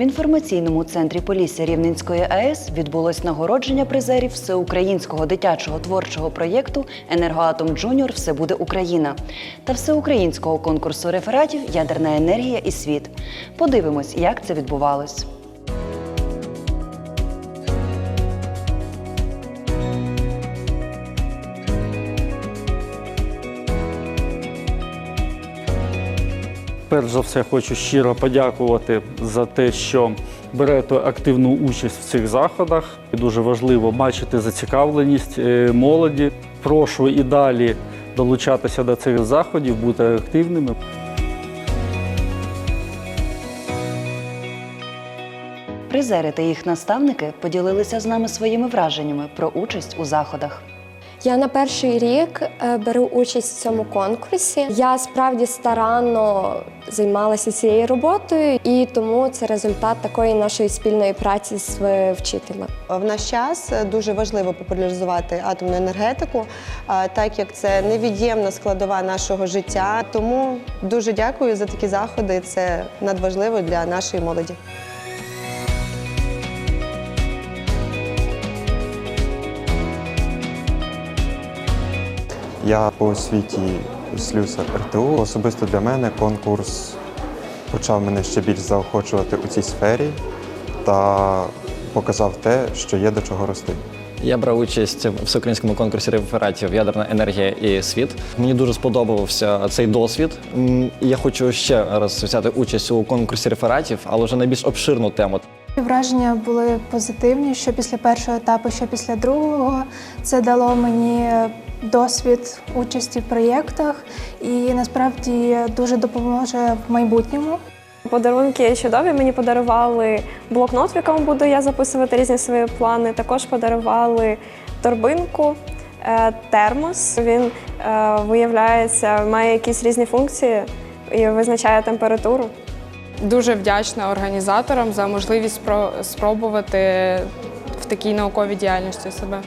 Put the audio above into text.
В інформаційному центрі Полісся Рівненської АЕС відбулось нагородження призерів всеукраїнського дитячого творчого проєкту Енергоатом Джуніор Все буде Україна та всеукраїнського конкурсу рефератів Ядерна енергія і світ. Подивимось, як це відбувалось. Перш за все, хочу щиро подякувати за те, що берете активну участь в цих заходах. Дуже важливо бачити зацікавленість е, молоді. Прошу і далі долучатися до цих заходів, бути активними. Призери та їх наставники поділилися з нами своїми враженнями про участь у заходах. Я на перший рік е, беру участь в цьому конкурсі. Я справді старанно займалася цією роботою, і тому це результат такої нашої спільної праці з е, вчителем. В наш час дуже важливо популяризувати атомну енергетику, так як це невід'ємна складова нашого життя. Тому дуже дякую за такі заходи. Це надважливо для нашої молоді. Я по освіті слюсар РТУ. Особисто для мене конкурс почав мене ще більш заохочувати у цій сфері та показав те, що є до чого рости. Я брав участь в всеукраїнському конкурсі рефератів Ядерна енергія і світ. Мені дуже сподобався цей досвід. Я хочу ще раз взяти участь у конкурсі рефератів, але вже на більш обширну тему. Враження були позитивні, що після першого етапу, що після другого. Це дало мені досвід участі в проєктах і насправді дуже допоможе в майбутньому. Подарунки чудові. Мені подарували блокнот, в якому буду я записувати різні свої плани. Також подарували торбинку, е, термос. Він е, виявляється, має якісь різні функції і визначає температуру. Дуже вдячна організаторам за можливість спробувати в такій науковій діяльності себе.